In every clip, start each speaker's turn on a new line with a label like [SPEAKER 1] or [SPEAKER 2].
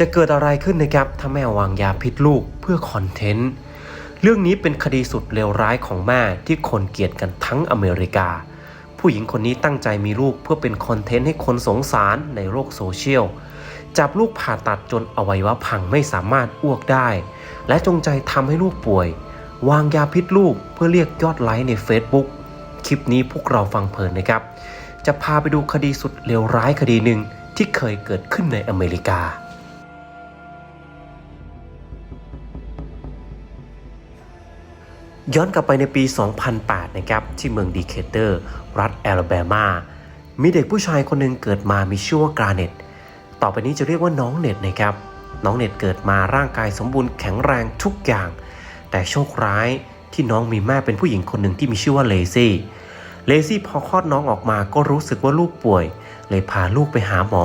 [SPEAKER 1] จะเกิดอะไรขึ้นนะครับถ้าแม่วางยาพิษลูกเพื่อคอนเทนต์เรื่องนี้เป็นคดีสุดเลวร้ายของแม่ที่คนเกลียดกันทั้งอเมริกา ผู้หญิงคนนี้ตั้งใจมีลูกเพื่อเป็นคอนเทนต์ให้คนสงสารในโลกโซเชียลจับลูกผ่าตัดจนอวัยวะพังไม่สามารถอ้วกได้ และจงใจทำให้ลูกป่วย วางยาพิษลูกเพื่อเรียกยอดไลค์ใน Facebook คลิปนี้พวกเราฟังเพลินนะครับ จะพาไปดูคดีสุดเลวร้ายคดีหนึ่งที่เคยเกิดขึ้นในอเมริกา ย้อนกลับไปในปี 2008 นะครับ ที่เมืองดีเคเตอร์ รัฐแอลาบมา มีเด็กผู้ชายคนหนึ่งเกิดมามีชื่อว่ากราเน็ต ต่อไปนี้จะเรียกว่าน้องเน็ตนะครับ น้องเน็ตเกิดมาร่างกายสมบูรณ์แข็งแรงทุกอย่าง แต่โชคร้ายที่น้องมีแม่เป็นผู้หญิงคนหนึ่งที่มีชื่อว่าเลซี่เลซี่พอคลอดน้องออกมาก็รู้สึกว่าลูกป่วย เลยพาลูกไปหาหมอ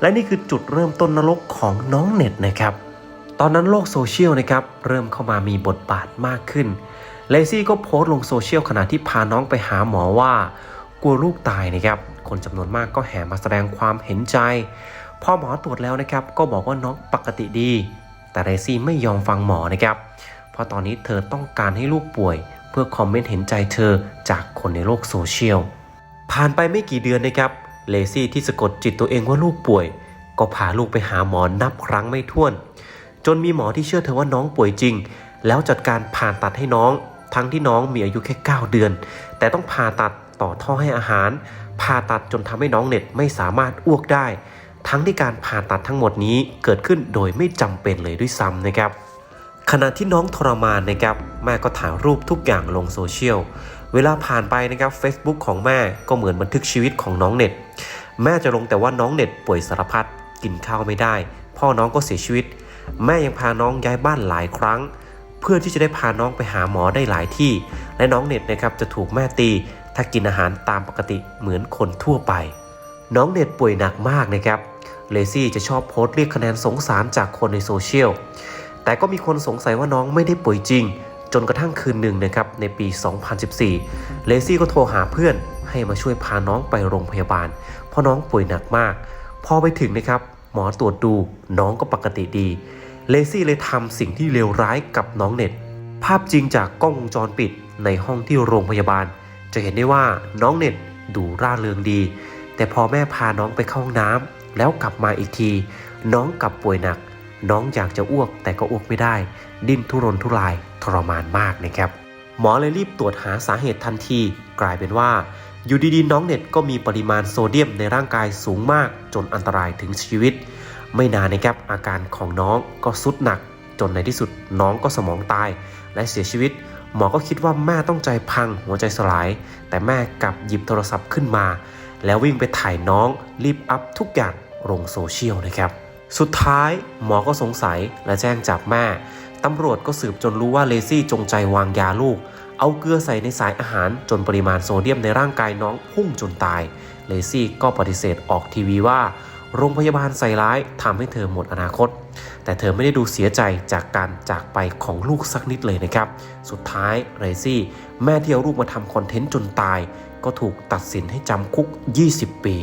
[SPEAKER 1] และนี่คือจุดเริ่มต้นนรกของน้องเน็ตนะครับ ตอนนั้นโลกโซเชียลนะครับเริ่มเข้ามามีบทบาทมากขึ้น เลซี่ก็โพสต์ลงโซเชียลขณะที่พาน้องไปหาหมอว่า กลัวลูกตายนะครับ คนจำนวนมากก็แห่มาแสดงความเห็นใจ พอหมอตรวจแล้วนะครับ ก็บอกว่าน้องปกติดี แต่เลซี่ไม่ยอมฟังหมอนะครับ เพราะตอนนี้เธอต้องการให้ลูกป่วย เพื่อคอมเมนต์เห็นใจเธอจากคนในโลกโซเชียล ผ่านไปไม่กี่เดือนนะครับ เลซี่ที่สะกดจิตตัวเองว่าลูกป่วย ก็พาลูกไปหาหมอนับครั้งไม่ถ้วน จนมีหมอที่เชื่อเธอว่าน้องป่วยจริงแล้วจัดการผ่าตัดให้น้อง ทั้งที่น้องมีอายุแค่ 9 เดือน แต่ต้องผ่าตัดต่อท่อให้อาหาร ผ่าตัดจนทำให้น้องเน็ตไม่สามารถอ้วกได้ ทั้งที่การผ่าตัดทั้งหมดนี้เกิดขึ้นโดยไม่จำเป็นเลยด้วยซ้ำนะครับ ขณะที่น้องทรมานนะครับแม่ก็ถ่ายรูปทุกอย่างลงโซเชียล เวลาผ่านไปนะครับ Facebook ของแม่ก็เหมือนบันทึกชีวิตของน้องเน็ต แม่จะลงแต่ว่าน้องเน็ตป่วยสารพัดกินข้าวไม่ได้ พ่อน้องก็เสียชีวิต แม่ยังพาน้องย้ายบ้านหลายครั้ง พื่อที่จะได้พาน้องไปหาหมอได้หลายที่ และน้องเน็ตนะครับจะถูกแม่ตี ถ้ากินอาหารตามปกติเหมือนคนทั่วไป น้องเน็ตป่วยหนักมากนะครับเลซี่จะชอบโพสต์เรียกคะแนนสงสารจากคนในโซเชียลแต่ก็มีคนสงสัยว่าน้องไม่ได้ป่วยจริง จนกระทั่งคืนหนึ่งนะครับในปี 2014 เลซี่ก็โทรหาเพื่อนให้มาช่วยพาน้องไปโรงพยาบาล เพราะน้องป่วยหนักมาก พอไปถึงนะครับ หมอตรวจดูน้องก็ปกติดี เลซี่เลยทำสิ่งที่เลวร้ายกับน้องเน็ต ภาพจริงจากกล้องวงจรปิดในห้องที่โรงพยาบาล จะเห็นได้ว่าน้องเน็ตดูร่าเริงดี แต่พอแม่พาน้องไปเข้าห้องน้ำแล้วกลับมาอีกที น้องกลับป่วยหนัก น้องอยากจะอ้วกแต่ก็อ้วกไม่ได้ ดิ้นทุรนทุรายทรมานมากนะครับ หมอเลยรีบตรวจหาสาเหตุทันที กลายเป็นว่าอยู่ดีๆน้องเน็ตก็มีปริมาณโซเดียมในร่างกายสูงมากจนอันตรายถึงชีวิต ไม่นานนะครับอาการของน้องก็สุดหนัก จนในที่สุดน้องก็สมองตาย และเสียชีวิต หมอก็คิดว่าแม่ต้องใจพังหัวใจสลาย แต่แม่กลับหยิบโทรศัพท์ขึ้นมา แล้ววิ่งไปถ่ายน้องรีบอัพทุกอย่างลงโซเชียลนะครับ สุดท้ายหมอก็สงสัยและแจ้งจับแม่ตำรวจก็สืบจนรู้ว่าเลซี่จงใจวางยาลูก เอาเกลือใส่ในสายอาหารจนปริมาณโซเดียมในร่างกายน้องพุ่งจนตาย เลซี่ก็ปฏิเสธออกทีวีว่า โรงพยาบาลใส่ร้ายทำให้เธอหมดอนาคต แต่เธอไม่ได้ดูเสียใจจากการจากไปของลูกสักนิดเลยนะครับ สุดท้ายเรซี่ แม่ที่เอาลูกมาทำคอนเทนต์จนตาย ก็ถูกตัดสินให้จำคุก 20 ปี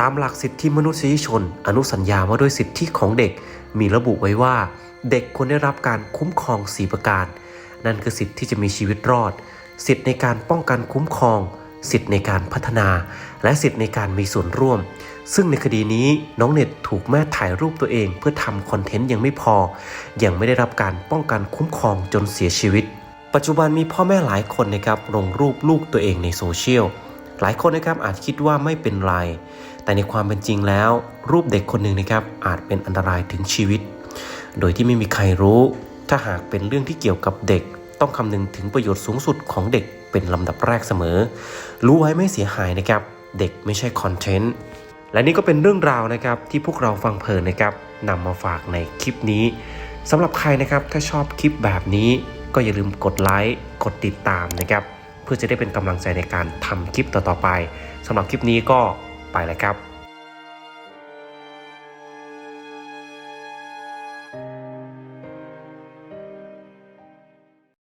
[SPEAKER 1] ตามหลักสิทธิมนุษยชน อนุสัญญาว่าด้วยสิทธิของเด็ก มีระบุไว้ว่า เด็กควรได้รับการคุ้มครอง 4 ประการ นั่นคือสิทธิที่จะมีชีวิตรอด สิทธิในการป้องกันคุ้มครอง สิทธิ์ในการพัฒนา และสิทธิ์ในการมีส่วนร่วม ซึ่งในคดีนี้น้องเน็ตถูกแม่ถ่ายรูปตัวเอง เพื่อทำคอนเทนต์ยังไม่พอ ยังไม่ได้รับการป้องกันคุ้มครองจนเสียชีวิต ปัจจุบันมีพ่อแม่หลายคนนะครับลงรูปลูกตัวเองในโซเชียลหลายคนนะครับอาจคิดว่าไม่เป็นไร แต่ในความเป็นจริงแล้ว รูปเด็กคนหนึ่งนะครับอาจเป็นอันตรายถึงชีวิต โดยที่ไม่มีใครรู้ ถ้าหากเป็นเรื่องที่เกี่ยวกับเด็ก ต้องคำนึงถึงประโยชน์สูงสุดของเด็ก เป็นลำดับแรกเสมอ รู้ไว้ไม่เสียหายนะครับ เด็กไม่ใช่คอนเทนต์และนี่ก็เป็นเรื่องราวนะครับที่พวกเราฟังเพลินนะครับนำมาฝากในคลิปนี้สำหรับใครนะครับถ้าชอบคลิปแบบนี้ ก็อย่าลืมกดไลค์กดติดตามนะครับเพื่อจะได้เป็นกำลังใจในการทำคลิปต่อๆไปสำหรับคลิปนี้ก็ไปแล้วครับ